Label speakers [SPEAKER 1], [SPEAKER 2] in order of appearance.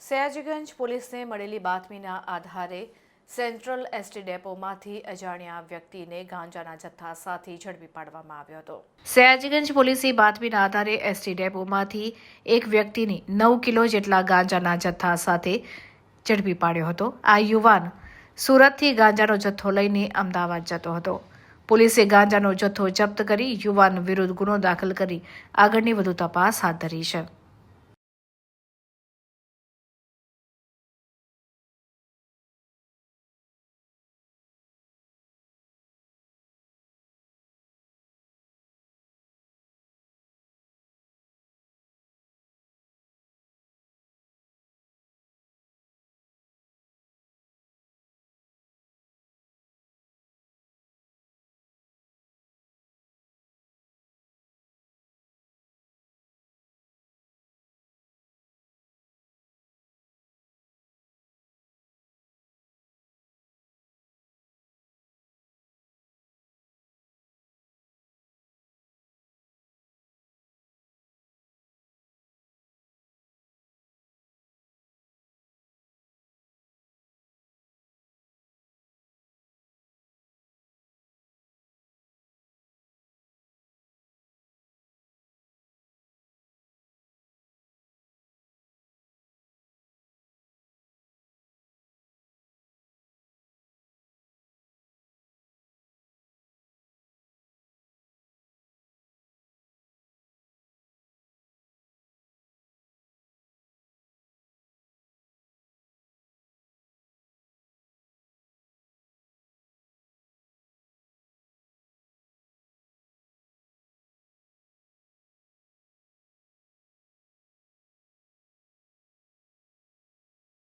[SPEAKER 1] સયાજીગંજ પોલીસને મળેલી બાતમીના આધારે સેન્ટ્રલ એસટી ડેપોમાંથી અજાણ્યા વ્યક્તિને ગાંજાના જથ્થા સાથે ઝડપી પાડવામાં આવ્યો હતો. સયાજીગંજ પોલીસે બાતમીના આધારે એસટી ડેપોમાંથી એક વ્યક્તિને નવ કિલો જેટલા ગાંજાના જથ્થા સાથે ઝડપી પાડ્યો હતો. આ યુવાન સુરતથી ગાંજાનો જથ્થો લઈને અમદાવાદ જતો હતો. પોલીસે ગાંજાનો જથ્થો જપ્ત કરી યુવાન વિરુદ્ધ ગુનો દાખલ કરી આગળની વધુ તપાસ હાથ ધરી છે.